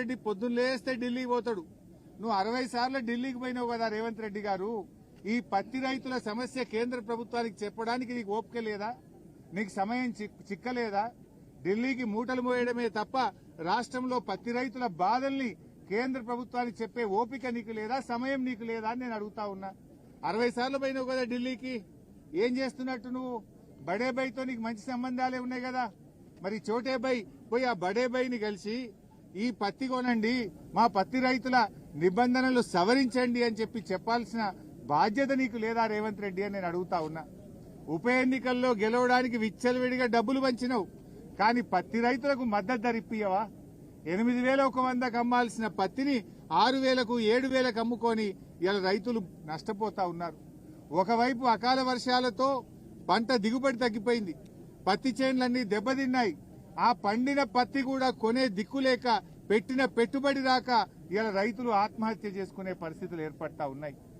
రెడ్డి పొద్దున్న లేస్తే ఢిల్లీకి పోతాడు. నువ్వు అరవై సార్లు ఢిల్లీకి పోయినావు కదా రేవంత్ రెడ్డి గారు. ఈ పత్తి రైతుల సమస్య కేంద్ర ప్రభుత్వానికి చెప్పడానికి నీకు ఓపిక లేదా? నీకు సమయం చిక్- చిక్కలేదా? ఢిల్లీకి మూటలు మోయడమే తప్ప రాష్ట్రంలో పత్తి రైతుల బాధల్ని కేంద్ర ప్రభుత్వానికి చెప్పే ఓపిక నీకు లేదా? సమయం నీకు లేదా అని నేను అడుగుతా ఉన్నా. అరవై సార్లు పోయినావు కదా ఢిల్లీకి. ఏం చేస్తున్నట్టు నువ్వు? బడే నీకు మంచి సంబంధాలే ఉన్నాయి కదా. మరి చోటేబాయ్ పోయి ఆ బడేబాయ్ని కలిసి ఈ పత్తి కొనండి మా పత్తి రైతుల నిబంధనలు సవరించండి అని చెప్పి చెప్పాల్సిన బాధ్యత నీకు లేదా రేవంత్ రెడ్డి అని నేను అడుగుతా ఉన్నా. ఉప ఎన్నికల్లో గెలవడానికి విచ్చలవిడిగా డబ్బులు పంచినవు. కానీ పత్తి రైతులకు మద్దతు ధరిప్పియవా ఎనిమిది వేల ఒక వందకు అమ్మాల్సిన పత్తిని ఆరు వేలకు ఏడు వేలకు అమ్ముకొని ఇలా రైతులు నష్టపోతా ఉన్నారు. ఒకవైపు అకాల వర్షాలతో పంట దిగుబడి తగ్గిపోయింది. పత్తి చేనులన్నీ దెబ్బతిన్నాయి. ఆ పండిన పత్తి కూడా కొనే దిక్కు లేక పెట్టిన పెట్టుబడి రాక ఇలా రైతులు ఆత్మహత్య చేసుకునే పరిస్థితులు ఏర్పడతా ఉన్నాయి.